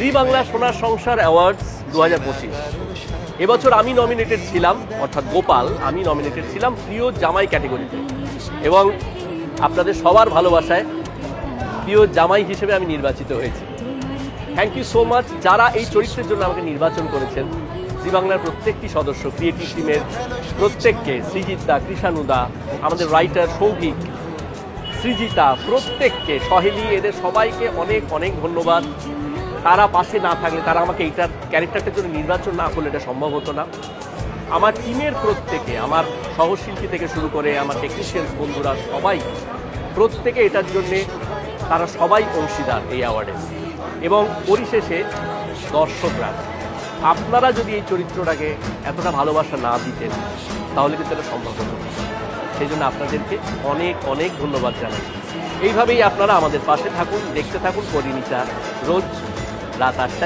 জি বাংলা সোনার সংসার অ্যাওয়ার্ডস দু হাজার পঁচিশ। এবছর আমি নমিনেটেড ছিলাম, অর্থাৎ গোপাল, আমি নমিনেটেড ছিলাম প্রিয় জামাই ক্যাটেগরিতে। এবং আপনাদের সবার ভালোবাসায় প্রিয় জামাই হিসেবে আমি নির্বাচিত হয়েছি। থ্যাংক ইউ সো মাচ যারা এই চরিত্রের জন্য আমাকে নির্বাচন করেছেন, জি বাংলার প্রত্যেকটি সদস্য ক্রিয়েটিভ টিমের প্রত্যেককে, সৃজিতা, কৃষানুদা, আমাদের রাইটার সৌভিক, সৃজিতা, প্রত্যেককে, সহেলি, এদের সবাইকে অনেক অনেক ধন্যবাদ। তারা পাশে না থাকলে তারা আমাকে এইটার ক্যারেক্টারটার জন্য নির্বাচন না করলে এটা সম্ভব হতো না। আমার টিমের প্রত্যেকে, আমার সহশিল্পী থেকে শুরু করে আমার টেকনিশিয়ান বন্ধুরা সবাই, প্রত্যেকে এটার জন্যে তারা সবাই অংশীদার এই অ্যাওয়ার্ডে এবং পরিশেষে দর্শকরা, আপনারা যদি এই চরিত্রটাকে এতটা ভালোবাসা না দিতেন, তাহলে কিন্তু এটা সম্ভব হতো সেই জন্য আপনাদেরকে অনেক অনেক ধন্যবাদ জানাই। এইভাবেই আপনারা আমাদের পাশে থাকুন, দেখতে থাকুন পরিণীতা রোজ রাত আটটায়।